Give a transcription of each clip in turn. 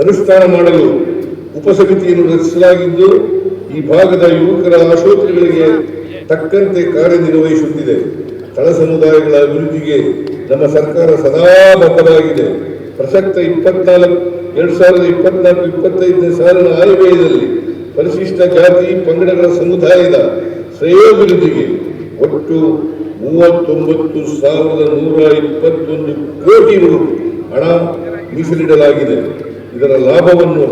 ಅನುಷ್ಠಾನ ಮಾಡಲು ಉಪಸಮಿತಿಯನ್ನು ರಚಿಸಲಾಗಿದ್ದು, ಈ ಭಾಗದ ಯುವಕರ ಆಶೋತ್ತರಗಳಿಗೆ ತಕ್ಕಂತೆ ಕಾರ್ಯನಿರ್ವಹಿಸುತ್ತಿದೆ. ತಳ ಸಮುದಾಯಗಳ ಅಭಿವೃದ್ಧಿಗೆ ನಮ್ಮ ಸರ್ಕಾರ ಸದಾ ಬದ್ಧವಾಗಿದೆ. ಪ್ರಸಕ್ತ ಇಪ್ಪತ್ನಾಲ್ಕು, ಎರಡ್ ಸಾವಿರದ ಇಪ್ಪತ್ನಾಲ್ಕು, ಇಪ್ಪತ್ತೈದನೇ ಸಾಲಿನ ಆಯವ್ಯಯದಲ್ಲಿ ಪರಿಶಿಷ್ಟ ಜಾತಿ ಪಂಗಡಗಳ ಸಮುದಾಯದ ಶ್ರೇಯೋಭಿವೃದ್ಧಿಗೆ ಒಟ್ಟು ಮೂವತ್ತೊಂಬತ್ತು ಸಾವಿರದ ನೂರ ಇಪ್ಪತ್ತೊಂದು ಕೋಟಿ ರು ಹಣ ಮೀಸಲಿಡಲಾಗಿದೆ. ಇದರ ಲಾಭವನ್ನು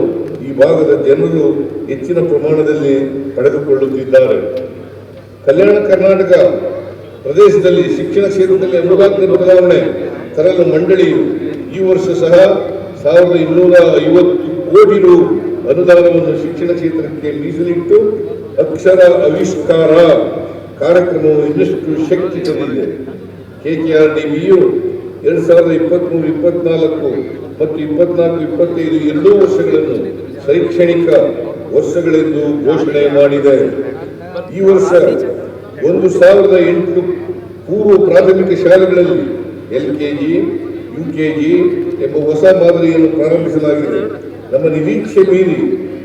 ಈ ಭಾಗದ ಜನರು ಹೆಚ್ಚಿನ ಪ್ರಮಾಣದಲ್ಲಿ ಪಡೆದುಕೊಳ್ಳುತ್ತಿದ್ದಾರೆ. ಕಲ್ಯಾಣ ಕರ್ನಾಟಕ ಪ್ರದೇಶದಲ್ಲಿ ಶಿಕ್ಷಣ ಕ್ಷೇತ್ರದಲ್ಲಿ ಅನುದಾನ ಬದಲಾವಣೆ ತರಲು ಮಂಡಳಿಯು ಈ ವರ್ಷ ಸಹ ಸಾವಿರದ ಇನ್ನೂರ ಐವತ್ತು ಕೋಟಿ ರು ಅನುದಾನವನ್ನು ಶಿಕ್ಷಣ ಕ್ಷೇತ್ರಕ್ಕೆ ಮೀಸಲಿಟ್ಟು ಅಕ್ಷರ ಆವಿಷ್ಕಾರ ಕಾರ್ಯಕ್ರಮವು ಇನ್ನಷ್ಟು ಶಕ್ತಿ ತಂದಿದೆ. ಬಿಯು ಎರಡು ಸಾವಿರದ ಇಪ್ಪತ್ಮೂರು, ಇಪ್ಪತ್ನಾಲ್ಕು ಮತ್ತು ಇಪ್ಪತ್ನಾಲ್ಕು, ಇಪ್ಪತ್ತೈದು ಎರಡೂ ವರ್ಷಗಳನ್ನು ಶೈಕ್ಷಣಿಕ ವರ್ಷಗಳೆಂದು ಘೋಷಣೆ ಮಾಡಿದೆ. ಈ ವರ್ಷ ಒಂದು ಸಾವಿರದ ಎಂಟು ಪೂರ್ವ ಪ್ರಾಥಮಿಕ ಶಾಲೆಗಳಲ್ಲಿ L K G, U K G ಎಂಬ ಹೊಸ ಮಾದರಿಯನ್ನು ಪ್ರಾರಂಭಿಸಲಾಗಿದೆ. ನಮ್ಮ ನಿರೀಕ್ಷೆ ಮೀರಿ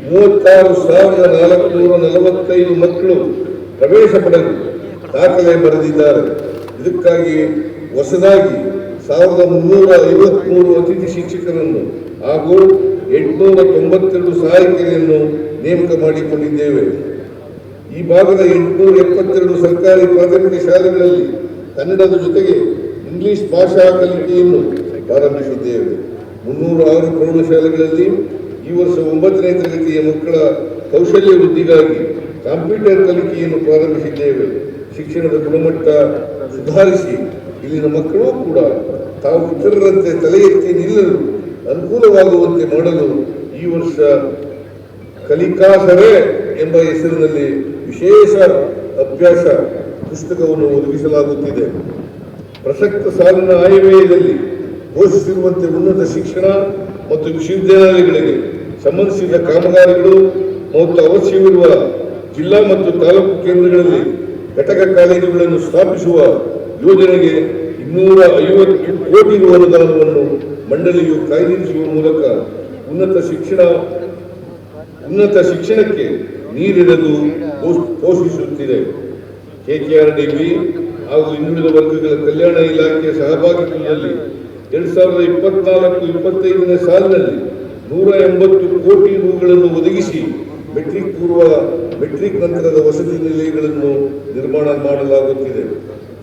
ಮೂವತ್ತಾರು ಸಾವಿರದ ನಾಲ್ಕುನೂರ ನಲವತ್ತೈದು ಮಕ್ಕಳು ಪ್ರವೇಶ ಪಡೆದು ದಾಖಲೆ ಬರೆದಿದ್ದಾರೆ. ಇದಕ್ಕಾಗಿ ಹೊಸದಾಗಿ ಸಾವಿರದ ಮುನ್ನೂರ ಐವತ್ಮೂರು ಅತಿಥಿ ಶಿಕ್ಷಕರನ್ನು ಹಾಗೂ ಎಂಟುನೂರ ತೊಂಬತ್ತೆರಡು ಸಹಾಯಕಿಯರನ್ನು ನೇಮಕ ಮಾಡಿಕೊಂಡಿದ್ದೇವೆ. ಈ ಭಾಗದ ಎಂಟುನೂರ ಎಪ್ಪತ್ತೆರಡು ಸರ್ಕಾರಿ ಪ್ರಾಥಮಿಕ ಶಾಲೆಗಳಲ್ಲಿ ಕನ್ನಡದ ಜೊತೆಗೆ ಇಂಗ್ಲಿಷ್ ಭಾಷಾ ಕಲಿಕೆಯನ್ನು ಪ್ರಾರಂಭಿಸಿದ್ದೇವೆ. ಮುನ್ನೂರ ಆರು ಪ್ರೌಢಶಾಲೆಗಳಲ್ಲಿ ಈ ವರ್ಷ ಒಂಬತ್ತನೇ ತರಗತಿಯ ಮಕ್ಕಳ ಕೌಶಲ್ಯ ವೃದ್ಧಿಗಾಗಿ ಕಂಪ್ಯೂಟರ್ ಕಲಿಕೆಯನ್ನು ಪ್ರಾರಂಭಿಸಿದ್ದೇವೆ. ಶಿಕ್ಷಣದ ಗುಣಮಟ್ಟ ಸುಧಾರಿಸಿ ಇಲ್ಲಿನ ಮಕ್ಕಳು ಕೂಡ ತಾವು ಇತರರಂತೆ ತಲೆ ಎತ್ತಿ ನಿಲ್ಲಲು ಅನುಕೂಲವಾಗುವಂತೆ ಮಾಡಲು ಈ ವರ್ಷ ಕಲಿಕಾಸರೆ ಎಂಬ ಹೆಸರಿನಲ್ಲಿ ವಿಶೇಷ ಅಭ್ಯಾಸ ಪುಸ್ತಕವನ್ನು ಒದಗಿಸಲಾಗುತ್ತಿದೆ. ಪ್ರಸಕ್ತ ಸಾಲಿನ ಆಯವ್ಯಯದಲ್ಲಿ ಘೋಷಿಸಿರುವಂತೆ ಉನ್ನತ ಶಿಕ್ಷಣ ಮತ್ತು ವಿಶ್ವವಿದ್ಯಾಲಯಗಳಿಗೆ ಸಂಬಂಧಿಸಿದ ಕಾಮಗಾರಿಗಳು, ಮತ್ತು ಅವಶ್ಯವಿರುವ ಜಿಲ್ಲಾ ಮತ್ತು ತಾಲೂಕು ಕೇಂದ್ರಗಳಲ್ಲಿ ಘಟಕ ಕಾಲೇಜುಗಳನ್ನು ಸ್ಥಾಪಿಸುವ ಯೋಜನೆಗೆ ಇನ್ನೂರ ಐವತ್ತು ಕೋಟಿ ರು ಅನುದಾನವನ್ನು ಮಂಡಳಿಯು ಕಾಯ್ದಿರಿಸುವ ಮೂಲಕ ಉನ್ನತ ಶಿಕ್ಷಣ, ಉನ್ನತ ಶಿಕ್ಷಣಕ್ಕೆ ನೀರಿಡಲು ಪೋಷಿಸುತ್ತಿದೆ ಕೆಕೆಆರ್ ಡಿಬಿ ಹಾಗೂ ಹಿಂದುಳಿದ ವರ್ಗಗಳ ಕಲ್ಯಾಣ ಇಲಾಖೆಯ ಸಹಭಾಗಿತ್ವದಲ್ಲಿ ಎರಡ್ ಸಾವಿರದ ಇಪ್ಪತ್ನಾಲ್ಕು, ಇಪ್ಪತ್ತೈದನೇ ಸಾಲಿನಲ್ಲಿ ನೂರ ಎಂಬತ್ತು ಕೋಟಿ ರೂಗಳನ್ನು ಒದಗಿಸಿ ಮೆಟ್ರಿಕ್ ಪೂರ್ವ ಮೆಟ್ರಿಕ್ ನಂತರದ ವಸತಿ ನಿಲಯಗಳನ್ನು ನಿರ್ಮಾಣ ಮಾಡಲಾಗುತ್ತಿದೆ.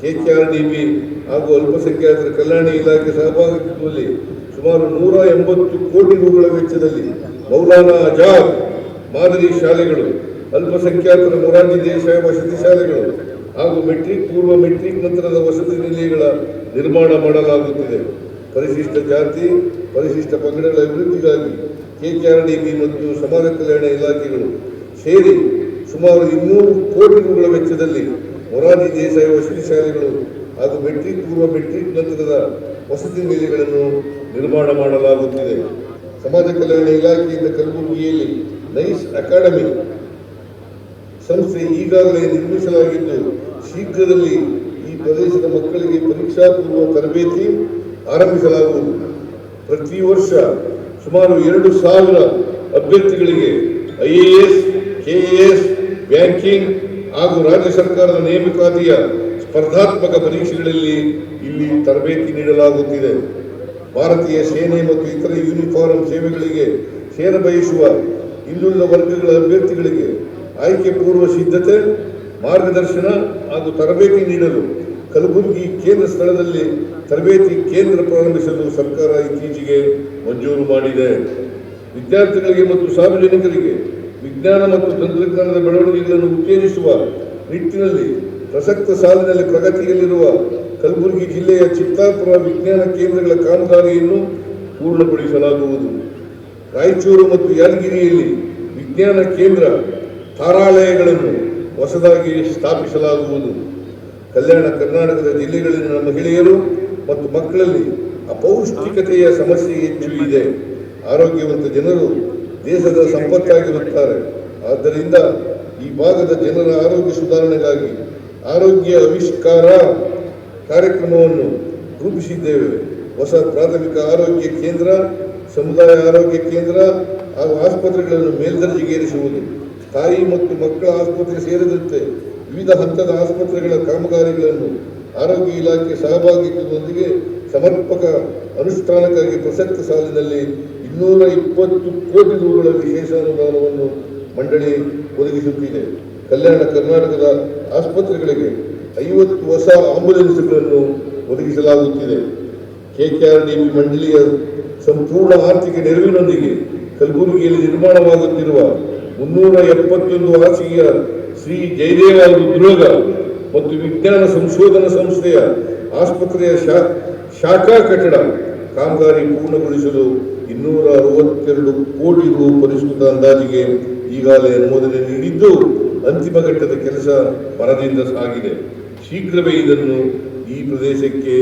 ಕೆಕೆಆರ್ಡಿಬಿ ಹಾಗೂ ಅಲ್ಪಸಂಖ್ಯಾತರ ಕಲ್ಯಾಣ ಇಲಾಖೆ ಸಹಭಾಗಿತ್ವದಲ್ಲಿ ಸುಮಾರು ನೂರ ಎಂಬತ್ತು ಕೋಟಿ ರೂಗಳ ವೆಚ್ಚದಲ್ಲಿ ಮೌಲಾನಾ ಆಜಾದ್, ಮಾದರಿ ಶಾಲೆಗಳು, ಅಲ್ಪಸಂಖ್ಯಾತರ ಮೊರಾರ್ಜಿ ದೇಶ ವಸತಿ ಶಾಲೆಗಳು ಹಾಗೂ ಮೆಟ್ರಿಕ್ ಪೂರ್ವ ಮೆಟ್ರಿಕ್ ನಂತರದ ವಸತಿ ನಿಲಯಗಳ ನಿರ್ಮಾಣ ಮಾಡಲಾಗುತ್ತಿದೆ. ಪರಿಶಿಷ್ಟ ಜಾತಿ, ಪರಿಶಿಷ್ಟ ಪಂಗಡಗಳ ಅಭಿವೃದ್ಧಿಗಾಗಿ ಕೆಕೆಆರ್ಡಿಬಿ ಮತ್ತು ಸಮಾಜ ಕಲ್ಯಾಣ ಇಲಾಖೆಗಳು ಸೇರಿ ಸುಮಾರು ಇನ್ನೂರು ಕೋಟಿ ರೂಪಾಯಿ ವೆಚ್ಚದಲ್ಲಿ ಮೊರಾರ್ಜಿ ದೇಸಾಯಿ ವಸತಿ ಶಾಲೆಗಳು ಹಾಗೂ ಮೆಟ್ರಿಕ್, ಪೂರ್ವ ಮೆಟ್ರಿಕ್ ನಂತರದ ವಸತಿ ನಿಲಯಗಳನ್ನು ನಿರ್ಮಾಣ ಮಾಡಲಾಗುತ್ತಿದೆ. ಸಮಾಜ ಕಲ್ಯಾಣ ಇಲಾಖೆಯಿಂದ ಕಲಬುರಗಿಯಲ್ಲಿ ನೈಸ್ ಅಕಾಡೆಮಿ ಸಂಸ್ಥೆ ಈಗಾಗಲೇ ನಿರ್ಮಿಸಲಾಗಿದ್ದು, ಶೀಘ್ರದಲ್ಲಿ ಈ ಪ್ರದೇಶದ ಮಕ್ಕಳಿಗೆ ಪರೀಕ್ಷಾ ಪೂರ್ವ ತರಬೇತಿ ಆರಂಭಿಸಲಾಗುವುದು. ಪ್ರತಿ ವರ್ಷ ಸುಮಾರು ಎರಡು ಸಾವಿರ ಅಭ್ಯರ್ಥಿಗಳಿಗೆ I A S, K S, banking ಹಾಗೂ ರಾಜ್ಯ ಸರ್ಕಾರದ ನೇಮಕಾತಿಯ ಸ್ಪರ್ಧಾತ್ಮಕ ಪರೀಕ್ಷೆಗಳಲ್ಲಿ ಇಲ್ಲಿ ತರಬೇತಿ ನೀಡಲಾಗುತ್ತಿದೆ. ಭಾರತೀಯ ಸೇನೆ ಮತ್ತು ಇತರ ಯೂನಿಫಾರ್ಮ್ ಸೇವೆಗಳಿಗೆ ಸೇರ ಬಯಸುವ ಹಿಂದುಳಿದ ವರ್ಗಗಳ ಅಭ್ಯರ್ಥಿಗಳಿಗೆ ಆಯ್ಕೆ ಪೂರ್ವ ಸಿದ್ಧತೆ, ಮಾರ್ಗದರ್ಶನ ಹಾಗೂ ತರಬೇತಿ ನೀಡಲು ಕಲಬುರಗಿ ಕೇಂದ್ರ ಸ್ಥಳದಲ್ಲಿ ತರಬೇತಿ ಕೇಂದ್ರ ಪ್ರಾರಂಭಿಸಲು ಸರ್ಕಾರ ಇತ್ತೀಚೆಗೆ ಮಂಜೂರು ಮಾಡಿದೆ. ವಿದ್ಯಾರ್ಥಿಗಳಿಗೆ ಮತ್ತು ಸಾರ್ವಜನಿಕರಿಗೆ ವಿಜ್ಞಾನ ಮತ್ತು ತಂತ್ರಜ್ಞಾನದ ಬೆಳವಣಿಗೆಗಳನ್ನು ಉತ್ತೇಜಿಸುವ ನಿಟ್ಟಿನಲ್ಲಿ ಪ್ರಸಕ್ತ ಸಾಲಿನಲ್ಲಿ ಪ್ರಗತಿಯಲ್ಲಿರುವ ಕಲಬುರಗಿ ಜಿಲ್ಲೆಯ ಚಿತ್ತಾಪುರ ವಿಜ್ಞಾನ ಕೇಂದ್ರಗಳ ಕಾಮಗಾರಿಯನ್ನು ಪೂರ್ಣಗೊಳಿಸಲಾಗುವುದು. ರಾಯಚೂರು ಮತ್ತು ಯಾದಗಿರಿಯಲ್ಲಿ ವಿಜ್ಞಾನ ಕೇಂದ್ರ ತಾರಾಲಯಗಳನ್ನು ಹೊಸದಾಗಿ ಸ್ಥಾಪಿಸಲಾಗುವುದು. ಕಲ್ಯಾಣ ಕರ್ನಾಟಕದ ಜಿಲ್ಲೆಗಳಲ್ಲಿನ ಮಹಿಳೆಯರು ಮತ್ತು ಮಕ್ಕಳಲ್ಲಿ ಅಪೌಷ್ಟಿಕತೆಯ ಸಮಸ್ಯೆ ಹೆಚ್ಚು ಇದೆ. ಆರೋಗ್ಯವಂತ ಜನರು ದೇಶದ ಸಂಪತ್ತಾಗಿರುತ್ತಾರೆ. ಆದ್ದರಿಂದ ಈ ಭಾಗದ ಜನರ ಆರೋಗ್ಯ ಸುಧಾರಣೆಗಾಗಿ ಆರೋಗ್ಯ ಆವಿಷ್ಕಾರ ಕಾರ್ಯಕ್ರಮವನ್ನು ರೂಪಿಸಿದ್ದೇವೆ. ಹೊಸ ಪ್ರಾಥಮಿಕ ಆರೋಗ್ಯ ಕೇಂದ್ರ, ಸಮುದಾಯ ಆರೋಗ್ಯ ಕೇಂದ್ರ ಹಾಗೂ ಆಸ್ಪತ್ರೆಗಳನ್ನು ಮೇಲ್ದರ್ಜೆಗೇರಿಸುವುದು ತಾಯಿ ಮತ್ತು ಮಕ್ಕಳ ಆಸ್ಪತ್ರೆ ಸೇರಿದಂತೆ ವಿವಿಧ ಹಂತದ ಆಸ್ಪತ್ರೆಗಳ ಕಾಮಗಾರಿಗಳನ್ನು ಆರೋಗ್ಯ ಇಲಾಖೆ ಸಹಭಾಗಿತ್ವದೊಂದಿಗೆ ಸಮರ್ಪಕ ಅನುಷ್ಠಾನಕ್ಕಾಗಿ ಪ್ರಸಕ್ತ ಸಾಲಿನಲ್ಲಿ ಇನ್ನೂರ ಇಪ್ಪತ್ತು ಕೋಟಿ ರೂಗಳ ವಿಶೇಷ ಅನುದಾನವನ್ನು ಮಂಡಳಿ ಒದಗಿಸುತ್ತಿದೆ. ಕಲ್ಯಾಣ ಕರ್ನಾಟಕದ ಆಸ್ಪತ್ರೆಗಳಿಗೆ ಐವತ್ತು ಹೊಸ ಆಂಬುಲೆನ್ಸ್ಗಳನ್ನು ಒದಗಿಸಲಾಗುತ್ತಿದೆ. ಕೆಕೆಆರ್ಡಿಬಿ ಮಂಡಳಿಯ ಸಂಪೂರ್ಣ ಆರ್ಥಿಕ ನೆರವಿನೊಂದಿಗೆ ಕಲಬುರಗಿಯಲ್ಲಿ ನಿರ್ಮಾಣವಾಗುತ್ತಿರುವ ಮುನ್ನೂರ ಎಪ್ಪತ್ತೊಂದು ಹಾಸಿಗೆಯ ಶ್ರೀ ಜಯದೇವ ಹೃದ್ರೋಗ ಮತ್ತು ವಿಜ್ಞಾನ ಸಂಶೋಧನಾ ಸಂಸ್ಥೆಯ ಆಸ್ಪತ್ರೆಯ ಶಾ- ಶಾಖಾ ಕಟ್ಟಡ ಕಾಮಗಾರಿ ಪೂರ್ಣಗೊಳಿಸಲು ಇನ್ನೂರ ಅರವತ್ತೆರಡು ಕೋಟಿ ರು ಪರಿಷ್ಕೃತ ಅಂದಾಜಿಗೆ ಈಗಾಗಲೇ ಅನುಮೋದನೆ ನೀಡಿದ್ದು ಅಂತಿಮ ಘಟ್ಟದ ಕೆಲಸ ಪರದಿಂದ ಸಾಗಿದೆ. ಶೀಘ್ರವೇ ಇದನ್ನು ಈ ಪ್ರದೇಶಕ್ಕೆ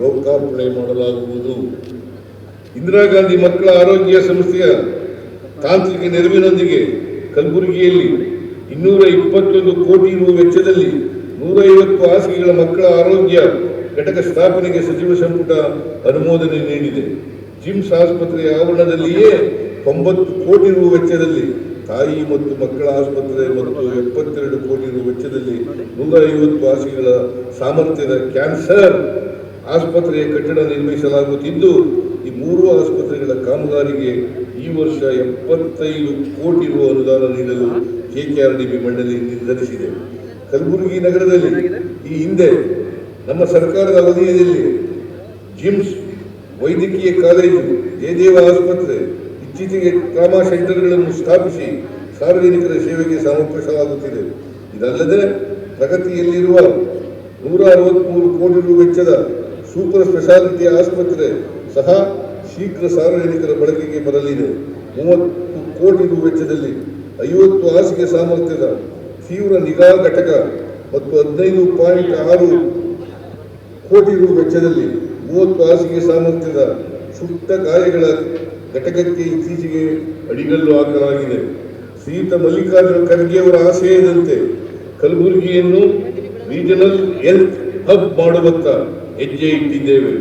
ಲೋಕಾರ್ಪಣೆ ಮಾಡಲಾಗುವುದು. ಇಂದಿರಾ ಗಾಂಧಿ ಮಕ್ಕಳ ಆರೋಗ್ಯ ಸಂಸ್ಥೆಯ ತಾಂತ್ರಿಕ ನೆರವಿನೊಂದಿಗೆ ಕಲಬುರಗಿಯಲ್ಲಿ ಇನ್ನೂರ ಇಪ್ಪತ್ತೊಂದು ಕೋಟಿ ರು ವೆಚ್ಚದಲ್ಲಿ ನೂರೈವತ್ತು ಹಾಸಿಗೆಗಳ ಮಕ್ಕಳ ಆರೋಗ್ಯ ಘಟಕ ಸ್ಥಾಪನೆಗೆ ಸಚಿವ ಸಂಪುಟ ಅನುಮೋದನೆ ನೀಡಿದೆ. ಜಿಮ್ಸ್ ಆಸ್ಪತ್ರೆಯ ಆವರಣದಲ್ಲಿಯೇ ತೊಂಬತ್ತು ಕೋಟಿ ರು ವೆಚ್ಚದಲ್ಲಿ ತಾಯಿ ಮತ್ತು ಮಕ್ಕಳ ಆಸ್ಪತ್ರೆ ಮತ್ತು ಎಪ್ಪತ್ತೆರಡು ಕೋಟಿ ರು ವೆಚ್ಚದಲ್ಲಿ ನೂರ ಐವತ್ತು ಹಾಸಿಗೆಗಳ ಸಾಮರ್ಥ್ಯದ ಕ್ಯಾನ್ಸರ್ ಆಸ್ಪತ್ರೆಯ ಕಟ್ಟಡ ನಿರ್ಮಿಸಲಾಗುತ್ತಿದ್ದು, ಈ ಮೂರು ಆಸ್ಪತ್ರೆಗಳ ಕಾಮಗಾರಿಗೆ ಈ ವರ್ಷ ಎಪ್ಪತ್ತೈದು ಕೋಟಿ ರು ಅನುದಾನ ನೀಡಲು ಕೆಕೆಆರ್ಡಿಬಿ ಮಂಡಳಿ ನಿರ್ಧರಿಸಿದೆ. ಕಲಬುರಗಿ ನಗರದಲ್ಲಿ ಈ ಹಿಂದೆ ನಮ್ಮ ಸರ್ಕಾರದ ಅವಧಿಯಲ್ಲಿ ಜಿಮ್ಸ್ ವೈದ್ಯಕೀಯ ಕಾಲೇಜು, ಜಯದೇವ ಆಸ್ಪತ್ರೆ ಇತ್ತೀಚೆಗೆ ಟ್ರಾಮಾ ಸೆಂಟರ್ಗಳನ್ನು ಸ್ಥಾಪಿಸಿ ಸಾರ್ವಜನಿಕರ ಸೇವೆಗೆ ಸಮರ್ಪಿಸಲಾಗುತ್ತಿದೆ. ಇದಲ್ಲದೆ ಪ್ರಗತಿಯಲ್ಲಿರುವ ನೂರ ಅರವತ್ಮೂರು ಕೋಟಿ ರು ವೆಚ್ಚದ ಸೂಪರ್ ಸ್ಪೆಷಾಲಿಟಿ ಆಸ್ಪತ್ರೆ ಸಹ ಶೀಘ್ರ ಸಾರ್ವಜನಿಕರ ಬಳಕೆಗೆ ಬರಲಿದೆ. ಮೂವತ್ತು ಕೋಟಿ ರು ವೆಚ್ಚದಲ್ಲಿ ಐವತ್ತು ಹಾಸಿಗೆ ಸಾಮರ್ಥ್ಯದ ತೀವ್ರ ನಿಗಾ ಘಟಕ ಮತ್ತು ಹದಿನೈದು ಪಾಯಿಂಟ್ ಆರು ಕೋಟಿ ರು ವೆಚ್ಚದಲ್ಲಿ ಮೂವತ್ತು ಹಾಸಿಗೆ ಸಾಮರ್ಥ್ಯದ ಸುಟ್ಟ ಗಾಯಗಳ ಘಟಕಕ್ಕೆ ಇತ್ತೀಚೆಗೆ ಅಡಿಗಲ್ಲು ಹಾಕಲಾಗಿದೆ. ಶ್ರೀಯುತ ಮಲ್ಲಿಕಾರ್ಜುನ ಖರ್ಗೆ ಅವರ ಆಶಯದಂತೆ ಕಲಬುರಗಿಯನ್ನು ರೀಜನಲ್ ಹೆಲ್ತ್ ಹಬ್ ಮಾಡುವತ್ತ ಹೆಜ್ಜೆ ಇಟ್ಟಿದ್ದೇವೆ.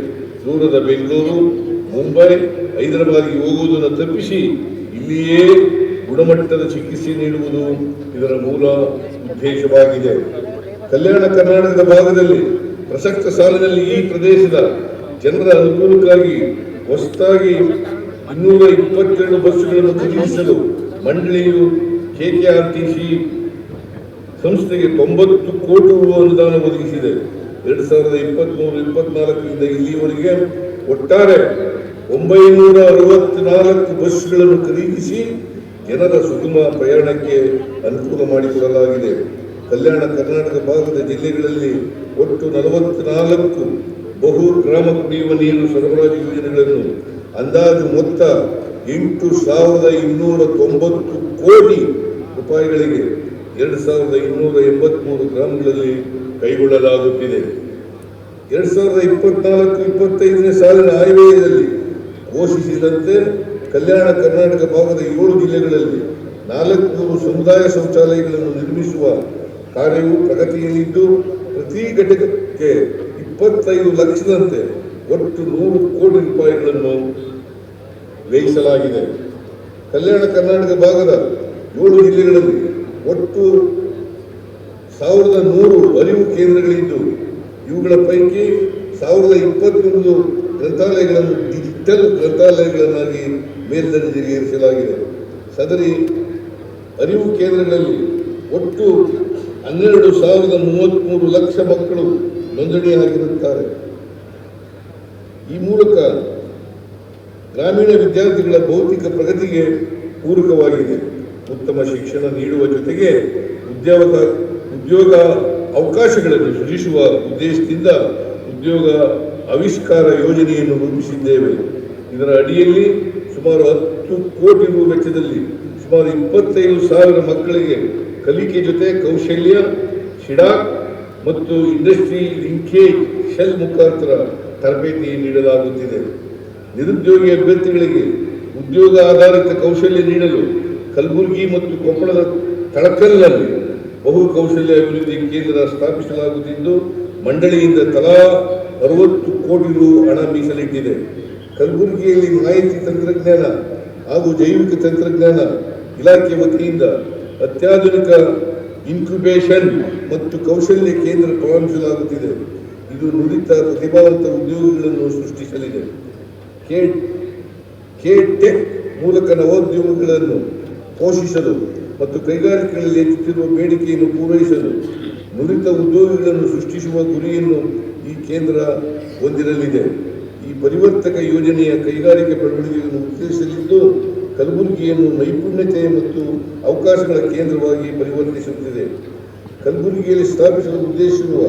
ದೂರದ ಬೆಂಗಳೂರು, ಮುಂಬೈ, ಹೈದರಾಬಾದ್ಗೆ ಹೋಗುವುದನ್ನು ತಪ್ಪಿಸಿ ಇಲ್ಲಿಯೇ ಗುಣಮಟ್ಟದ ಚಿಕಿತ್ಸೆ ನೀಡುವುದು ಇದರ ಮೂಲ ಉದ್ದೇಶವಾಗಿದೆ. ಕಲ್ಯಾಣ ಕರ್ನಾಟಕದ ಭಾಗದಲ್ಲಿ ಪ್ರಸಕ್ತ ಸಾಲಿನಲ್ಲಿ ಈ ಪ್ರದೇಶದ ಜನರ ಅನುಕೂಲಕ್ಕಾಗಿ ಹೊಸದಾಗಿ ಇನ್ನೂರ ಇಪ್ಪತ್ತೆರಡು ಬಸ್ಸುಗಳನ್ನು ಖರೀದಿಸಲು ಮಂಡಳಿಯು ಕೆಕೆಆರ್ಟಿಸಿ ಸಂಸ್ಥೆಗೆ ತೊಂಬತ್ತು ಕೋಟಿ ರು ಅನುದಾನ ಒದಗಿಸಿದೆ. ಎರಡು ಸಾವಿರದ ಇಪ್ಪತ್ಮೂರು, ಇಪ್ಪತ್ನಾಲ್ಕರಿಂದ ಇಲ್ಲಿಯವರೆಗೆ ಒಟ್ಟಾರೆ ಒಂಬೈನೂರ ಅರವತ್ನಾಲ್ಕು ಬಸ್ಗಳನ್ನು ಖರೀದಿಸಿ ಜನರ ಸುಗಮ ಪ್ರಯಾಣಕ್ಕೆ ಅನುಕೂಲ ಮಾಡಿಕೊಡಲಾಗಿದೆ. ಕಲ್ಯಾಣ ಕರ್ನಾಟಕ ಭಾಗದ ಜಿಲ್ಲೆಗಳಲ್ಲಿ ಒಟ್ಟು ನಲವತ್ನಾಲ್ಕು ಬಹು ಗ್ರಾಮ ಕುಡಿಯುವ ನೀರು ಸರಬರಾಜು ಯೋಜನೆಗಳನ್ನು ಅಂದಾಜು ಮೊತ್ತ ಎಂಟು ಸಾವಿರದ ಇನ್ನೂರ ತೊಂಬತ್ತು ಕೋಟಿ ರೂಪಾಯಿಗಳಿಗೆ ಎರಡು ಸಾವಿರದ ಇನ್ನೂರ ಎಂಬತ್ಮೂರು ಗ್ರಾಮಗಳಲ್ಲಿ ಕೈಗೊಳ್ಳಲಾಗುತ್ತಿದೆ. ಎರಡು ಸಾವಿರದ ಇಪ್ಪತ್ನಾಲ್ಕು, ಇಪ್ಪತ್ತೈದನೇ ಸಾಲಿನ ಆಯವ್ಯಯದಲ್ಲಿ ಘೋಷಿಸಿದಂತೆ ಕಲ್ಯಾಣ ಕರ್ನಾಟಕ ಭಾಗದ ಏಳು ಜಿಲ್ಲೆಗಳಲ್ಲಿ ನಾಲ್ಕು ಸಮುದಾಯ ಶೌಚಾಲಯಗಳನ್ನು ನಿರ್ಮಿಸುವ ಕಾರ್ಯವು ಪ್ರಗತಿಯಲ್ಲಿದ್ದು, ಪ್ರತಿ ಘಟಕಕ್ಕೆ ಇಪ್ಪತ್ತೈದು ಲಕ್ಷದಂತೆ ಒಟ್ಟು ನೂರು ಕೋಟಿ ರೂಪಾಯಿಗಳನ್ನು ವ್ಯಯಿಸಲಾಗಿದೆ. ಕಲ್ಯಾಣ ಕರ್ನಾಟಕ ಭಾಗದ ಏಳು ಜಿಲ್ಲೆಗಳಲ್ಲಿ ಒಟ್ಟು ಸಾವಿರದ ನೂರು ಅರಿವು ಕೇಂದ್ರಗಳಿದ್ದು, ಇವುಗಳ ಪೈಕಿ ಸಾವಿರದ ಇಪ್ಪತ್ತೊಂದು ಗ್ರಂಥಾಲಯಗಳನ್ನು ಡಿಜಿಟಲ್ ಗ್ರಂಥಾಲಯಗಳನ್ನಾಗಿ ಮೇಲ್ದರ್ಜೆಗೇರಿಸಲಾಗಿದೆ ಸದರಿ ಅರಿವು ಕೇಂದ್ರಗಳಲ್ಲಿ ಒಟ್ಟು ಹನ್ನೆರಡು ಸಾವಿರದ ಮೂವತ್ತ್ಮೂರು ಲಕ್ಷ ಮಕ್ಕಳು ನೋಂದಣಿಯಾಗಿರುತ್ತಾರೆ. ಈ ಮೂಲಕ ಗ್ರಾಮೀಣ ವಿದ್ಯಾರ್ಥಿಗಳ ಭೌತಿಕ ಪ್ರಗತಿಗೆ ಪೂರಕವಾಗಿದೆ. ಉತ್ತಮ ಶಿಕ್ಷಣ ನೀಡುವ ಜೊತೆಗೆ ಉದ್ಯೋಗ ಉದ್ಯೋಗ ಅವಕಾಶಗಳನ್ನು ಸೃಜಿಸುವ ಉದ್ದೇಶದಿಂದ ಉದ್ಯೋಗ ಆವಿಷ್ಕಾರ ಯೋಜನೆಯನ್ನು ರೂಪಿಸಿದ್ದೇವೆ. ಇದರ ಅಡಿಯಲ್ಲಿ ಸುಮಾರು ಹತ್ತು ಕೋಟಿ ರು ವೆಚ್ಚದಲ್ಲಿ ಸುಮಾರು ಇಪ್ಪತ್ತೈದು ಸಾವಿರ ಮಕ್ಕಳಿಗೆ ಕಲಿಕೆ ಜೊತೆ ಕೌಶಲ್ಯ, ಶಿಡಾಕ್ ಮತ್ತು ಇಂಡಸ್ಟ್ರಿ ಲಿಂಕೇಜ್ ಶೆಲ್ ಮುಖಾಂತರ ತರಬೇತಿ ನೀಡಲಾಗುತ್ತಿದೆ. ನಿರುದ್ಯೋಗಿ ಅಭ್ಯರ್ಥಿಗಳಿಗೆ ಉದ್ಯೋಗ ಆಧಾರಿತ ಕೌಶಲ್ಯ ನೀಡಲು ಕಲಬುರಗಿ ಮತ್ತು ಕೊಪ್ಪಳದ ತಳಕಲ್ನಲ್ಲಿ ಬಹು ಕೌಶಲ್ಯ ಅಭಿವೃದ್ಧಿ ಕೇಂದ್ರ ಸ್ಥಾಪಿಸಲಾಗುತ್ತಿದ್ದು, ಮಂಡಳಿಯಿಂದ ತಲಾ ಅರವತ್ತು ಕೋಟಿ ರು ಹಣ ಮೀಸಲಿಟ್ಟಿದೆ. ಕಲಬುರಗಿಯಲ್ಲಿ ಮಾಹಿತಿ ತಂತ್ರಜ್ಞಾನ ಹಾಗೂ ಜೈವಿಕ ತಂತ್ರಜ್ಞಾನ ಇಲಾಖೆ ವತಿಯಿಂದ ಅತ್ಯಾಧುನಿಕ ಇನ್ಕ್ಯುಬೇಷನ್ ಮತ್ತು ಕೌಶಲ್ಯ ಕೇಂದ್ರ ಪ್ರಾರಂಭಿಸಲಾಗುತ್ತಿದೆ. ಇದು ನುರಿತ ಪ್ರತಿಭಾವಂತ ಉದ್ಯೋಗಿಗಳನ್ನು ಸೃಷ್ಟಿಸಲಿದೆ. ಕೆ ಟೆಕ್ ಮೂಲಕ ನವೋದ್ಯಮಗಳನ್ನು ಪೋಷಿಸಲು ಮತ್ತು ಕೈಗಾರಿಕೆಗಳಲ್ಲಿ ಹೆಚ್ಚುತ್ತಿರುವ ಬೇಡಿಕೆಯನ್ನು ಪೂರೈಸಲು ನುರಿತ ಉದ್ಯೋಗಿಗಳನ್ನು ಸೃಷ್ಟಿಸುವ ಗುರಿಯನ್ನು ಈ ಕೇಂದ್ರ ಹೊಂದಿರಲಿದೆ. ಈ ಪರಿವರ್ತಕ ಯೋಜನೆಯ ಕೈಗಾರಿಕೆ ಬೆಳವಣಿಗೆಯನ್ನು ಉತ್ತೇಜಿಸಲಿದ್ದು, ಕಲಬುರಗಿಯನ್ನು ನೈಪುಣ್ಯತೆ ಮತ್ತು ಅವಕಾಶಗಳ ಕೇಂದ್ರವಾಗಿ ಪರಿವರ್ತಿಸುತ್ತಿದೆ. ಕಲಬುರಗಿಯಲ್ಲಿ ಸ್ಥಾಪಿಸಲು ಉದ್ದೇಶಿಸಿರುವ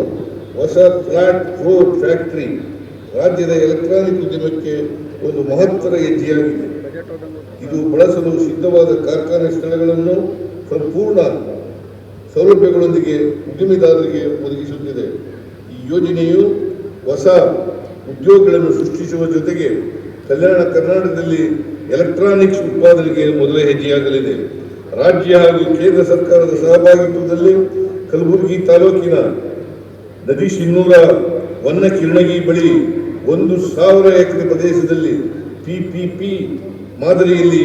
ಹೊಸ ಫ್ಲಾಟ್ ರೋಡ್ ಫ್ಯಾಕ್ಟರಿ ರಾಜ್ಯದ ಎಲೆಕ್ಟ್ರಾನಿಕ್ ಉದ್ಯಮಕ್ಕೆ ಒಂದು ಮಹತ್ತರ ಹೆಜ್ಜೆಯಾಗಿದೆ. ಇದು ಬಳಸಲು ಸಿದ್ಧವಾದ ಕಾರ್ಖಾನೆ ಸ್ಥಳಗಳನ್ನು ಸಂಪೂರ್ಣ ಸೌಲಭ್ಯಗಳೊಂದಿಗೆ ಉದ್ಯಮಿದಾರರಿಗೆ ಒದಗಿಸುತ್ತಿದೆ. ಈ ಯೋಜನೆಯು ಹೊಸ ಉದ್ಯೋಗಗಳನ್ನು ಸೃಷ್ಟಿಸುವ ಜೊತೆಗೆ ಕಲ್ಯಾಣ ಕರ್ನಾಟಕದಲ್ಲಿ ಎಲೆಕ್ಟ್ರಾನಿಕ್ಸ್ ಉತ್ಪಾದನೆಗೆ ಮೊದಲ ಹೆಜ್ಜೆಯಾಗಲಿದೆ. ರಾಜ್ಯ ಹಾಗೂ ಕೇಂದ್ರ ಸರ್ಕಾರದ ಸಹಭಾಗಿತ್ವದಲ್ಲಿ ಕಲಬುರಗಿ ತಾಲೂಕಿನ ನದಿ ಶಿನ್ನೂರ ವನ್ನ ಕಿರಣಗಿ ಬಳಿ ಒಂದು ಸಾವಿರ ಎಕರೆ ಪ್ರದೇಶದಲ್ಲಿ ಪಿಪಿಪಿ ಮಾದರಿಯಲ್ಲಿ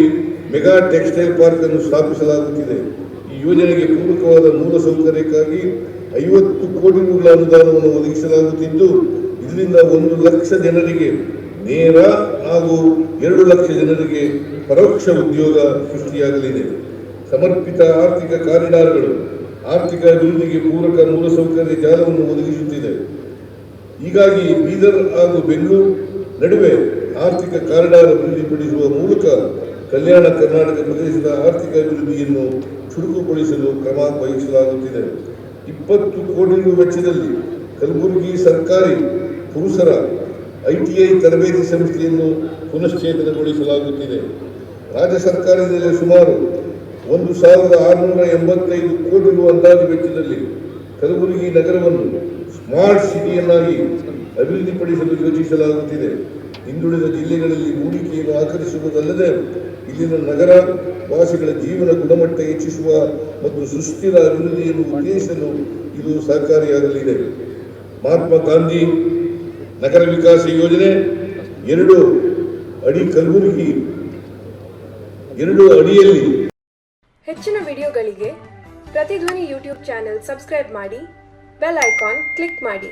ಮೆಗಾ ಟೆಕ್ಸ್ಟೈಲ್ ಪಾರ್ಕ್ ಅನ್ನು ಸ್ಥಾಪಿಸಲಾಗುತ್ತಿದೆ. ಈ ಯೋಜನೆಗೆ ಪೂರಕವಾದ ಮೂಲ ಸೌಕರ್ಯಕ್ಕಾಗಿ ಐವತ್ತು ಕೋಟಿ ರೂಪಾಯಿ ಅನುದಾನವನ್ನು ಒದಗಿಸಲಾಗುತ್ತಿದ್ದು ಇದರಿಂದ ಒಂದು ಲಕ್ಷ ಜನರಿಗೆ ನೇರ ಹಾಗೂ ಎರಡು ಲಕ್ಷ ಜನರಿಗೆ ಪರೋಕ್ಷ ಉದ್ಯೋಗ ಸೃಷ್ಟಿಯಾಗಲಿದೆ. ಸಮರ್ಪಿತ ಆರ್ಥಿಕ ಕಾರಿಡಾರ್ಗಳು ಆರ್ಥಿಕ ಅಭಿವೃದ್ಧಿಗೆ ಪೂರಕ ಮೂಲಸೌಕರ್ಯ ಜಾಲವನ್ನು ಒದಗಿಸುತ್ತಿದೆ. ಹೀಗಾಗಿ ಬೀದರ್ ಹಾಗೂ ಬೆಂಗಳೂರು ನಡುವೆ ಆರ್ಥಿಕ ಕಾರಿಡಾರ್ ಅಭಿವೃದ್ಧಿಪಡಿಸುವ ಮೂಲಕ ಕಲ್ಯಾಣ ಕರ್ನಾಟಕ ಪ್ರದೇಶದ ಆರ್ಥಿಕ ಅಭಿವೃದ್ಧಿಯನ್ನು ಚುರುಕುಗೊಳಿಸಲು ಕ್ರಮ ವಹಿಸಲಾಗುತ್ತಿದೆ. ಇಪ್ಪತ್ತು ಕೋಟಿ ವೆಚ್ಚದಲ್ಲಿ ಕಲಬುರಗಿ ಸರ್ಕಾರಿ ಪುರುಷರ ಐ ಟಿ ಐ ತರಬೇತಿ ಸಂಸ್ಥೆಯನ್ನು ಪುನಶ್ಚೇತನಗೊಳಿಸಲಾಗುತ್ತಿದೆ. ರಾಜ್ಯ ಸರ್ಕಾರದಲ್ಲಿ ಸುಮಾರು ಒಂದು ಸಾವಿರದ ಆರುನೂರ ಎಂಬತ್ತೈದು ಕೋಟಿ ರು ಅಂದಾಜು ವೆಚ್ಚದಲ್ಲಿ ಕಲಬುರಗಿ ನಗರವನ್ನು ಸ್ಮಾರ್ಟ್ ಸಿಟಿಯನ್ನಾಗಿ ಅಭಿವೃದ್ಧಿಪಡಿಸಲು ಯೋಜಿಸಲಾಗುತ್ತಿದೆ. ಹಿಂದುಳಿದ ಜಿಲ್ಲೆಗಳಲ್ಲಿ ಹೂಡಿಕೆಯನ್ನು ಆಕರ್ಷಿಸುವುದಲ್ಲದೆ ಇಲ್ಲಿನ ನಗರ ವಾಸಿಗಳ ಜೀವನ ಗುಣಮಟ್ಟ ಹೆಚ್ಚಿಸುವ ಮತ್ತು ಸುಸ್ಥಿರ ಅಭಿವೃದ್ಧಿಯನ್ನು ಉತ್ತೇಜಿಸಲು ಇದು ಸಹಕಾರಿಯಾಗಲಿದೆ. ಮಹಾತ್ಮ ಗಾಂಧಿ ನಗರ ವಿಕಾಸ ಯೋಜನೆ ಎರಡು ಅಡಿ ಕಲಬುರಗಿ. ಎರಡು ಅಡಿಯಲ್ಲಿ. ಹೆಚ್ಚಿನ ವಿಡಿಯೋಗಳಿಗೆ ಪ್ರತಿಧ್ವನಿ ಯೂಟ್ಯೂಬ್ ಚಾನೆಲ್ ಸಬ್ಸ್ಕ್ರೈಬ್ ಮಾಡಿ, ಬೆಲ್ ಐಕಾನ್ ಕ್ಲಿಕ್ ಮಾಡಿ.